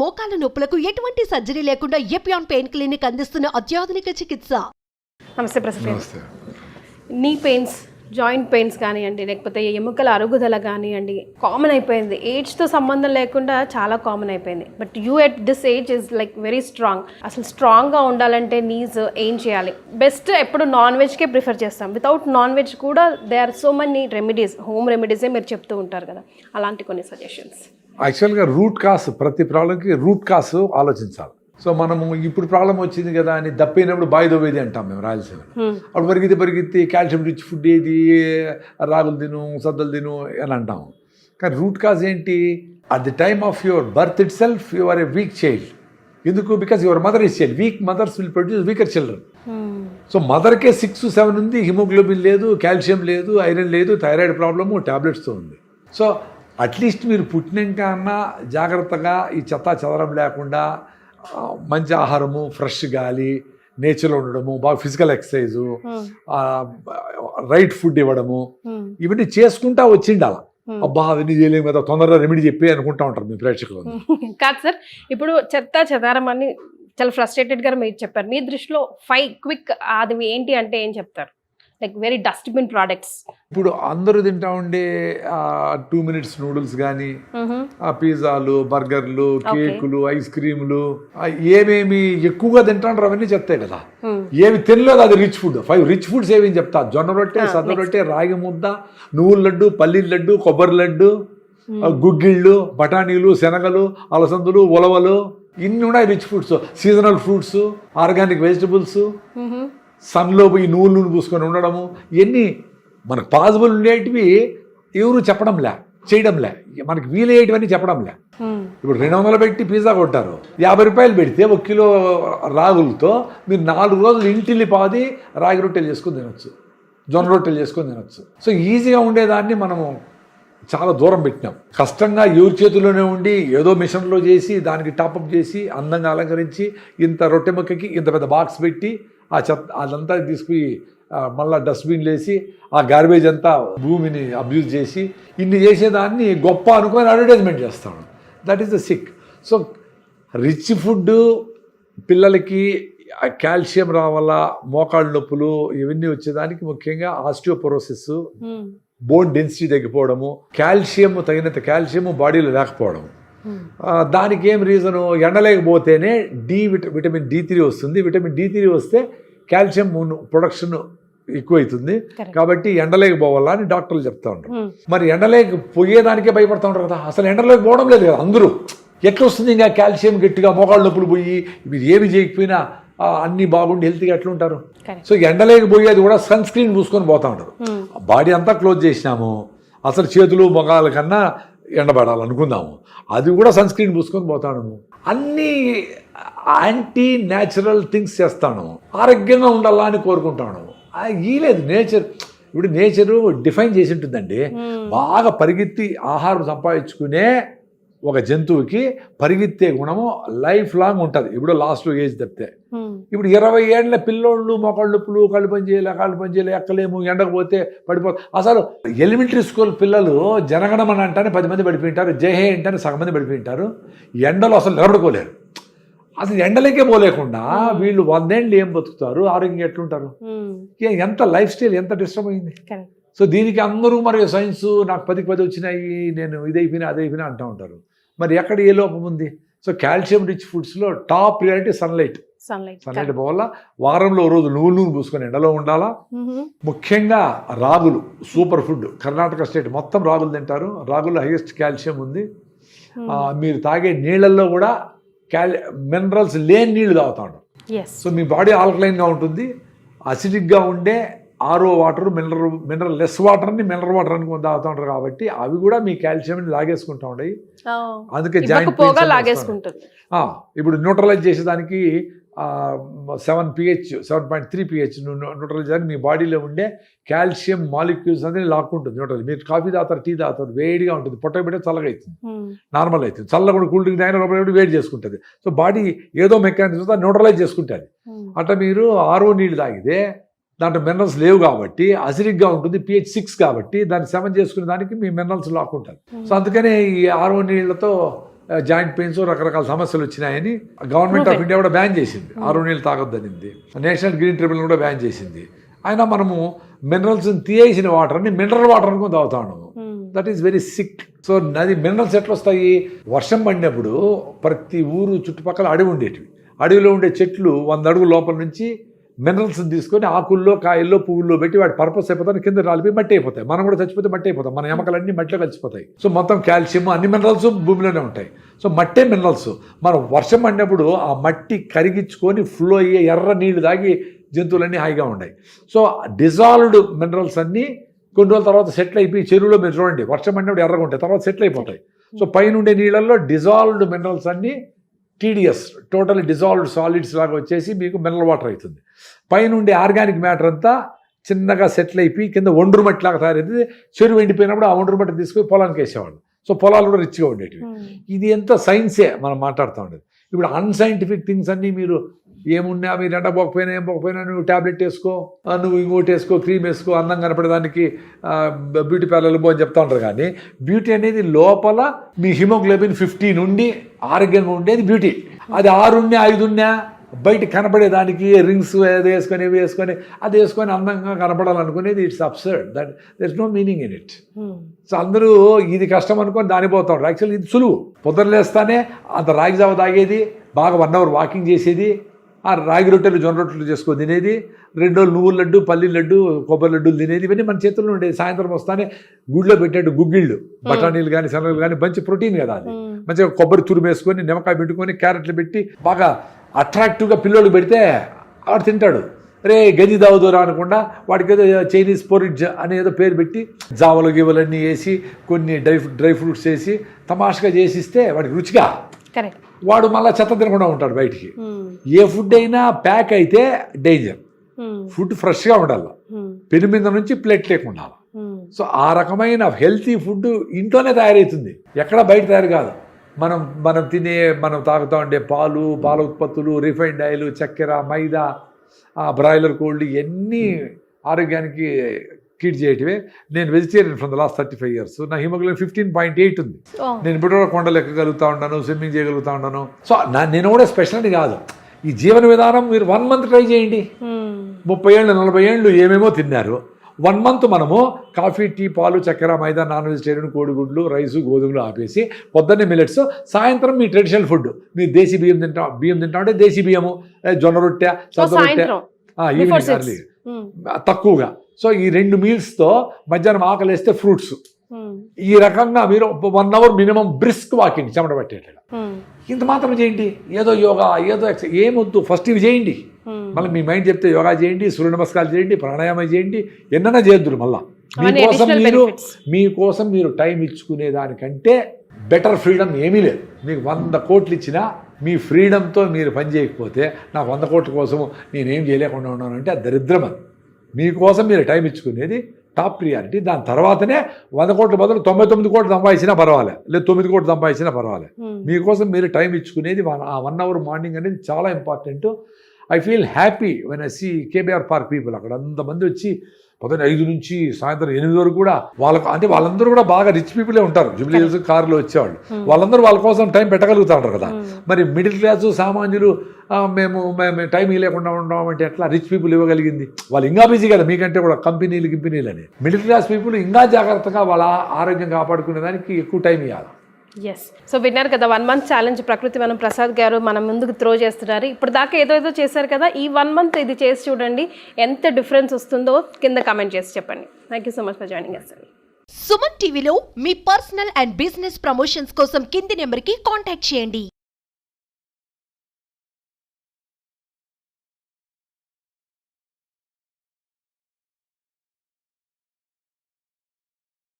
మోకాల నొప్పులకు ఎటువంటి సర్జరీ లేకుండా ఎపియాన్ పెయిన్ క్లినిక్ అందిస్తున్న అత్యాధునిక చికిత్స. నమస్తే నమస్తే. నీ పెయిన్స్ జాయింట్ పెయిన్స్ కానివ్వండి లేకపోతే ఎముకల అరుగుదల కానివ్వండి కామన్ అయిపోయింది. ఏజ్తో సంబంధం లేకుండా చాలా కామన్ అయిపోయింది. But you at this age is like very strong. అసలు స్ట్రాంగ్గా ఉండాలంటే నీజ్ ఏం చేయాలి? బెస్ట్ ఎప్పుడు నాన్ వెజ్కే ప్రిఫర్ చేస్తాం. వితౌట్ నాన్ వెజ్ కూడా they are so many remedies home రెమెడీసే మీరు చెప్తూ ఉంటారు కదా. అలాంటి కొన్ని సజెషన్స్. యాక్చువల్గా రూట్ కాస్ ప్రతి ప్రాబ్లంకి రూట్ కాస్ ఆలోచించాలి. సో మనము ఇప్పుడు ప్రాబ్లం వచ్చింది కదా అని దప్పైనప్పుడు బాయి దోవేది అంటాం మేము రాయలసీమ అప్పుడు పరిగెత్తి పరిగెత్తి కాల్షియం రిచ్ ఫుడ్ ఏది రాగులు తిను సద్దలు తిను అని అంటాం. కానీ రూట్ కాజ్ ఏంటి? At the time of your birth itself you are a weak child ఎందుకు because your mother is child weak mothers will produce weaker children so మదర్కే six seven ఉంది హిమోగ్లోబిన్ లేదు కాల్షియం లేదు ఐరన్ లేదు thyroid problem టాబ్లెట్స్తో ఉంది. So at least మీరు పుట్టినాక అన్నా జాగ్రత్తగా ఈ చెత్త చెదరం లేకుండా మంచి ఆహారము ఫ్రెష్ గాలి నేచర్లో ఉండడము బాగా ఫిజికల్ ఎక్సర్సైజు రైట్ ఫుడ్ ఇవ్వడము ఇవన్నీ చేసుకుంటా వచ్చిండాల. అబ్బా అవన్నీ చేయలేము కదా తొందరగా రెమెడీ చెప్పి అనుకుంటా ఉంటారు మీ ప్రేక్షకులు. కాదు సార్ ఇప్పుడు చెత్త చెదారం అని చాలా ఫ్రస్ట్రేటెడ్గా మీరు చెప్పారు. మీ దృష్టిలో ఫైవ్ క్విక్ అది ఏంటి అంటే ఏం చెప్తారు? లైక్ వెరీ డస్ట్బిన్ ప్రోడక్ట్స్ ఇప్పుడు అందరూ తింటా ఉండే టూ మినిట్స్ నూడిల్స్ కానీ ఆ పిజ్జాలు బర్గర్లు కేకులు ఐస్ క్రీములు ఏమేమి ఎక్కువగా తింటాంటారు అవన్నీ చెప్తాయి కదా. ఏమి తినలేదు అది rich food five rich foods ఏమేమి చెప్తా? జొన్న రొట్టె సద్ద రొట్టె రాగి ముద్ద నువ్వుల లడ్డు పల్లీల లడ్డు కొబ్బరి లడ్డు గుగ్గిళ్ళు బఠానీలు శనగలు అలసందులు ఉలవలు ఇన్ని ఉన్నాయి rich foods seasonal fruits organic vegetables సన్లో పోయి నూనె పూసుకొని ఉండడము ఇవన్నీ మనకు పాసిబుల్ ఉండేటివి ఎవరు చెప్పడంలే చేయడంలే. మనకి వీలయ్యేటివన్నీ చెప్పడంలే. ఇప్పుడు రెండు వందలు పెట్టి పిజ్జా కొట్టారు. యాభై రూపాయలు పెడితే ఒక కిలో రాగులతో మీరు నాలుగు రోజులు ఇంటిల్లి పాది రాగి రొట్టెలు చేసుకొని తినొచ్చు. జొన్న రొట్టెలు చేసుకొని తినొచ్చు. సో ఈజీగా ఉండేదాన్ని మనము చాలా దూరం పెట్టినాం. కష్టంగా ఎవరి చేతిలోనే ఉండి ఏదో మిషన్లో చేసి దానికి టాపప్ చేసి అందంగా అలంకరించి ఇంత రొట్టె ముక్కకి ఇంత పెద్ద బాక్స్ పెట్టి ఆ చెత్త అదంతా తీసుకుని ఆ, మళ్ళా డస్ట్బిన్లు వేసి ఆ గార్బేజ్ అంతా భూమిని అబ్యూజ్ చేసి ఇన్ని చేసేదాన్ని గొప్ప అనుకొని అడ్వర్టైజ్మెంట్ చేస్తాడు that is the sick so rich food పిల్లలకి కాల్షియం రావాలా మోకాళ్ళ నొప్పులు ఇవన్నీ వచ్చేదానికి ముఖ్యంగా ఆస్టియోపొరోసిస్ బోన్ డెన్సిటీ తగ్గిపోవడము కాల్షియం తగినంత కాల్షియం బాడీలో లేకపోవడం దానికి ఏం రీజను ఎండలేకపోతేనే డి విట విటమిన్ డి త్రీ వస్తుంది. విటమిన్ డి త్రీ వస్తే కాల్షియం ప్రొడక్షన్ ఎక్కువైతుంది. కాబట్టి ఎండలేక పోవాలా అని డాక్టర్లు చెప్తా ఉంటారు మరి ఎండలేక పోయేదానికే భయపడతా ఉంటారు కదా. అసలు ఎండలోకి పోవడం లేదు కదా అందరూ. ఎట్లా వస్తుంది ఇంకా కాల్షియం గట్టిగా మోకాళ్ళ నొప్పులు పోయి మీరు ఏమి చేయకపోయినా అన్నీ బాగుండి హెల్తీగా ఎట్లా ఉంటారు Correct. సో ఎండలేక పోయేది కూడా సన్ స్క్రీన్ పూసుకొని పోతా ఉంటారు. బాడీ అంతా క్లోజ్ చేసినాము. అసలు చేతులు మొగాల కన్నా ఎండబడాలనుకుందాము. అది కూడా సన్ స్క్రీన్ పూసుకొని పోతాము అన్నీ యాంటీ న్యాచురల్ థింగ్స్ చేస్తాను. ఆరోగ్యంగా ఉండాలా అని కోరుకుంటాను. ఈ లేదు నేచర్ ఇప్పుడు నేచరు డిఫైన్ చేసి ఉంటుందండి. బాగా పరిగెత్తి ఆహారం సంపాదించుకునే ఒక జంతువుకి పరిగెత్తే గుణము లైఫ్ లాంగ్ ఉంటుంది. ఇప్పుడు లాస్ట్ ఏజ్ తప్పితే. ఇప్పుడు ఇరవై ఏళ్ళ పిల్లోళ్ళు మొక్కళ్ళు నొప్పులు కళ్ళు పని చేయలే కాళ్ళు పని చేయలే ఎక్కలేము ఎండకపోతే పడిపో అసలు ఎలిమెంటరీ స్కూల్ పిల్లలు జనగణమని అంటానే పది మంది పడిపోయింటారు జయహే అంటానే సగం మంది పడిపోయింటారు. ఎండలో అసలు నిలబడుకోలేరు. అసలు ఎండలకే పోలేకుండా వీళ్ళు వందేళ్ళు ఏం బతుకుతారు? ఆరోగ్యం ఎట్లుంటారు? ఎంత లైఫ్ స్టైల్ ఎంత డిస్టర్బ్ అయింది? సో దీనికి అందరూ మరి సైన్స్ నాకు పదికి పది వచ్చినాయి నేను ఇదైపోయినా అదైపోయినా అంటూ ఉంటారు. మరి ఎక్కడ ఏ లోపం ఉంది? So calcium rich ఫుడ్స్లో top priority sunlight sunlight sunlight పోవాలా? వారంలో రోజు నువ్వు నూనె పూసుకొని ఎండలో ఉండాలా? ముఖ్యంగా రాగులు సూపర్ ఫుడ్ కర్ణాటక స్టేట్ మొత్తం రాగులు తింటారు. రాగుల్లో హైయెస్ట్ కాల్షియం ఉంది. మీరు తాగే నీళ్ళల్లో కూడా క్యాల్ మినరల్స్ లేని నీళ్ళు తాగుతా. ఉంటారు సో మీ బాడీ ఆల్కలైన్గా ఉంటుంది. అసిడిక్గా ఉండే RO water mineral mineral less వాటర్ని మినరల్ వాటర్ అని తాగుతూ ఉంటారు కాబట్టి అవి కూడా మీ కాల్షియంని లాగేసుకుంటా ఉంటాయి. అందుకే జాయింట్ ఇప్పుడు న్యూట్రలైజ్ చేసేదానికి seven pH seven point three pH neutralise చేయడానికి మీ బాడీలో ఉండే కాల్షియం మాలిక్యూల్స్ అనేది లాక్కుంటుంది న్యూట్రల్ మీరు కాఫీ తాగుతారు టీ తాగుతారు వేడిగా ఉంటుంది. పొట్ట పెట్టే చల్లగా అవుతుంది. నార్మల్ అవుతుంది. చల్ల కూడా కూల్ డ్రింక్ తాగిన లోపల వేడి చేసుకుంటుంది. సో బాడీ ఏదో మెకానిజం న్యూట్రలైజ్ చేసుకుంటుంది. అట్లా మీరు ఆరో నీళ్ళు తాగితే దాంట్లో మినరల్స్ లేవు కాబట్టి అసిడిక్గా ఉంటుంది పిహెచ్ సిక్స్ కాబట్టి దాన్ని సెవెన్ చేసుకునే దానికి మీ మినరల్స్ లాక్కుంటారు సో అందుకనే ఈ ఆరో నీళ్ళతో జాయింట్ పెయిన్స్ రకరకాల సమస్యలు వచ్చినాయని గవర్నమెంట్ ఆఫ్ ఇండియా కూడా బ్యాన్ చేసింది. ఆరు నీళ్ళు తాగొద్దనింది. నేషనల్ గ్రీన్ ట్రిబ్యునల్ కూడా బ్యాన్ చేసింది. అయినా మనము మినరల్స్ తీయేసిన వాటర్ని మినరల్ వాటర్ అనుకుని తాగుతా ఉన్నాము. That is very sick so నది మినరల్స్ ఎట్లా వస్తాయి వర్షం పడినప్పుడు ప్రతి ఊరు చుట్టుపక్కల అడవి ఉండేటివి. అడవిలో ఉండే చెట్లు వంద అడుగుల లోపల నుంచి మినరల్స్ తీసుకొని ఆకుల్లో కాయల్లో పువ్వుల్లో పెట్టి వాటి పర్పస్ అయిపోతాయి కింద రాలిపోయి మట్టి అయిపోతాయి. మనం కూడా చచ్చిపోతే మట్టి అయిపోతాం. మన ఎమకలన్నీ మట్టిలో కలిసిపోతాయి. సో మొత్తం కాల్షియం అన్ని మినరల్స్ భూమిలోనే ఉంటాయి. సో మట్టే మినరల్స్. మనం వర్షం పడినప్పుడు ఆ మట్టి కరిగించుకొని ఫ్లో అయ్యే ఎర్ర నీళ్ళు తాగి జంతువులన్నీ హాయిగా ఉన్నాయి సో డిజాల్వ్డ్ మినరల్స్ అన్నీ కొన్ని రోజుల తర్వాత సెటిల్ అయిపోయి చెరువులో మీరు చూడండి వర్షం పడినప్పుడు ఎర్రగా ఉంటాయి తర్వాత సెటిల్ అయిపోతాయి. సో పైన ఉండే నీళ్ళల్లో డిజాల్వ్డ్ మినరల్స్ అన్నీ టీడీఎస్ టోటల్ డిజాల్వ్డ్ సాలిడ్స్ లాగా వచ్చేసి మీకు మినరల్ వాటర్ అవుతుంది పైన ఉండే ఆర్గానిక్ మ్యాటర్ అంతా చిన్నగా సెటిల్ అయిపోయి కింద ఒండ్రు మట్టి లాగా తయారైతే చెరువు ఎండిపోయినప్పుడు ఆ ఒండ్రు మట్టి తీసుకొని పొలానికి వేసేవాళ్ళు. సో పొలాలు కూడా రిచ్గా ఉండేటివి. ఇది ఎంత సైన్సే మనం మాట్లాడుతూ ఉండేది. ఇప్పుడు అన్సైంటిఫిక్ థింగ్స్ అన్నీ మీరు ఏమున్నా మీరు ఎండ పోకపోయినా ఏం పోకపోయినా నువ్వు ట్యాబ్లెట్ వేసుకో నువ్వు ఇంకోటి వేసుకో క్రీమ్ వేసుకో అందం కనపడేదానికి బ్యూటీ పార్లర్లు పో అని చెప్తా ఉంటారు కానీ బ్యూటీ అనేది లోపల మీ హిమోగ్లోబిన్ ఫిఫ్టీన్ ఉండి ఆరోగ్యంగా ఉండేది బ్యూటీ. అది ఆరున్నా ఐదున్నా బయట కనపడేదానికి రింగ్స్ ఏదో వేసుకొని ఇవి వేసుకొని అది వేసుకొని అందంగా కనపడాలనుకునేది it's absurd that there no meaning in it so అందరూ ఇది కష్టం అనుకొని దాని ఉంటారు యాక్చువల్లీ ఇది సులువు. పొద్దులేస్తానే అంత రాగి జావ తాగేది బాగా వన్ అవర్ వాకింగ్ చేసేది ఆ రాగి రొట్టెలు జొన్న రొట్టెలు చేసుకొని తినేది. రెండు రోజులు నువ్వుల లడ్డు పల్లి లడ్డు కొబ్బరి లడ్డూలు తినేది. ఇవన్నీ మన చేతుల్లో ఉండేది సాయంత్రం వస్తానే గుడిలో పెట్టేట్టు గుగ్గిళ్ళు బఠానీలు కానీ శనగలు కానీ మంచి ప్రోటీన్ కదా అది. మంచిగా కొబ్బరి తురుము వేసుకొని నిమ్మకాయ పెట్టుకొని క్యారెట్లు పెట్టి బాగా అట్రాక్టివ్గా పిల్లోడు పెడితే ఆడు తింటాడు. రే గది దావుదోరా అనకుండా వాడికి ఏదో చైనీస్ పొరిడ్జ్ అనే ఏదో పేరు పెట్టి జావలు గివలన్నీ వేసి కొన్ని డ్రై డ్రై ఫ్రూట్స్ వేసి తమాషగా చేసిస్తే వాడికి రుచిగా. కరెక్ట్. వాడు మళ్ళీ చెత్త తినకుండా ఉంటాడు బయటికి. ఏ ఫుడ్ అయినా ప్యాక్ అయితే డేంజర్ ఫుడ్ ఫ్రెష్గా ఉండాలి. పెను మీద నుంచి ప్లేట్ లేకుండా. సో ఆ రకమైన హెల్తీ ఫుడ్ ఇంట్లోనే తయారవుతుంది ఎక్కడ బయట తయారు కాదు. మనం మనం తినే మనం తాగుతూ ఉండే పాలు పాల ఉత్పత్తులు రిఫైన్డ్ ఆయిల్ చక్కెర మైదా ఆ బ్రాయిలర్ కోల్డ్ ఇవన్నీ ఆరోగ్యానికి కీడ్ చేయటమే. నేను vegetarian from the last thirty five years నా హిమోగ్లోబిన్ ఫిఫ్టీన్ పాయింట్ ఎయిట్ ఉంది. నేను ఇప్పుడు కూడా కొండలు ఎక్కగలుగుతా ఉన్నాను స్విమ్మింగ్ చేయగలుగుతా ఉన్నాను. సో నా నేను కూడా స్పెషల్ అని కాదు. ఈ జీవన విధానం మీరు వన్ మంత్ ట్రై చేయండి. ముప్పై ఏళ్ళు నలభై ఏళ్ళు ఏమేమో తిన్నారు. వన్ మంత్ మనము కాఫీ టీ పాలు చక్కెర మైదా నాన్ వెజిటేరియన్ కోడిగుడ్లు రైసు గోధుమలు ఆపేసి పొద్దున్నే మిల్లెట్స్ సాయంత్రం మీ ట్రెడిషనల్ ఫుడ్ మీరు దేశీ బియ్యం తింటా బియ్యం తింటా అంటే దేశీ బియ్యము జొన్న రొట్టె సద్ద రొట్టె. ఈవినింగ్. అర్లీ తక్కువగా. సో ఈ రెండు మీల్స్తో మధ్యాహ్నం ఆకలి వేస్తే ఫ్రూట్స్ ఈ రకంగా మీరు one hour minimum brisk walking చెమట పట్టేటగా ఇంత మాత్రం చేయండి. ఏదో యోగా ఏదో ఎక్స- ఏమొద్దు ఫస్ట్ ఇవి చేయండి. మళ్ళీ మీ మైండ్ చెప్తే యోగా చేయండి సూర్య నమస్కారాలు చేయండి ప్రాణాయామం చేయండి ఎన్నైనా చేద్దురు మళ్ళా. మీకోసం మీరు. మీకోసం మీరు టైం ఇచ్చుకునే దానికంటే బెటర్ ఫ్రీడమ్ ఏమీ లేదు. మీకు వంద కోట్లు ఇచ్చినా మీ ఫ్రీడమ్తో మీరు పని చేయకపోతే నాకు వంద కోట్ల కోసము నేనేం చేయలేకుండా ఉన్నానంటే అది దరిద్రం అది. మీకోసం మీరు టైం ఇచ్చుకునేది టాప్ ప్రియారిటీ. దాని తర్వాతనే వంద కోట్ల బదులు తొంభై తొమ్మిది కోట్లు సంపాదించినా పర్వాలే. లేదు తొమ్మిది కోట్లు సంపాదించినా పర్వాలే. మీకోసం మీరు టైం ఇచ్చుకునేది ఆ వన్ అవర్ మార్నింగ్ అనేది చాలా important. I feel happy when I see KBR park people అక్కడ అంతమంది వచ్చి పొద్దున్న ఐదు నుంచి సాయంత్రం ఎనిమిది వరకు కూడా వాళ్ళకు అంటే వాళ్ళందరూ కూడా బాగా రిచ్ పీపులే ఉంటారు. జూబ్లీ హిల్స్ కార్లో వచ్చేవాళ్ళు. వాళ్ళందరూ వాళ్ళ కోసం టైం పెట్టగలుగుతా ఉంటారు కదా మరి మిడిల్ క్లాసు సామాన్యులు మేము మేము టైం ఇవ్వలేకుండా ఉన్నాం అంటే ఎట్లా రిచ్ పీపుల్ ఇవ్వగలిగింది? వాళ్ళు ఇంకా బిజీ కదా. మీకంటే కూడా కంపెనీలు గింపెనీలు అని మిడిల్ క్లాస్ పీపుల్ ఇంకా జాగ్రత్తగా వాళ్ళ ఆరోగ్యం కాపాడుకునే దానికి ఎక్కువ టైం ఇవ్వాలి ఎస్ సో విన్నారు కదా వన్ మంత్ ఛాలెంజ్ ప్రకృతి వనం ప్రసాద్ గారు మన ముందుకు త్రో చేస్తున్నారు. ఇప్పుడు దాకా ఏదో ఏదో చేశారు కదా ఈ వన్ మంత్ ఇది చేసి చూడండి ఎంత డిఫరెన్స్ వస్తుందో కింద కమెంట్ చేసి చెప్పండి. Thank you so much for joining us Suman టీవీలో మీ పర్సనల్ అండ్ బిజినెస్ ప్రమోషన్స్ కోసం కింది నెంబర్కి కాంటాక్ట్ చేయండి.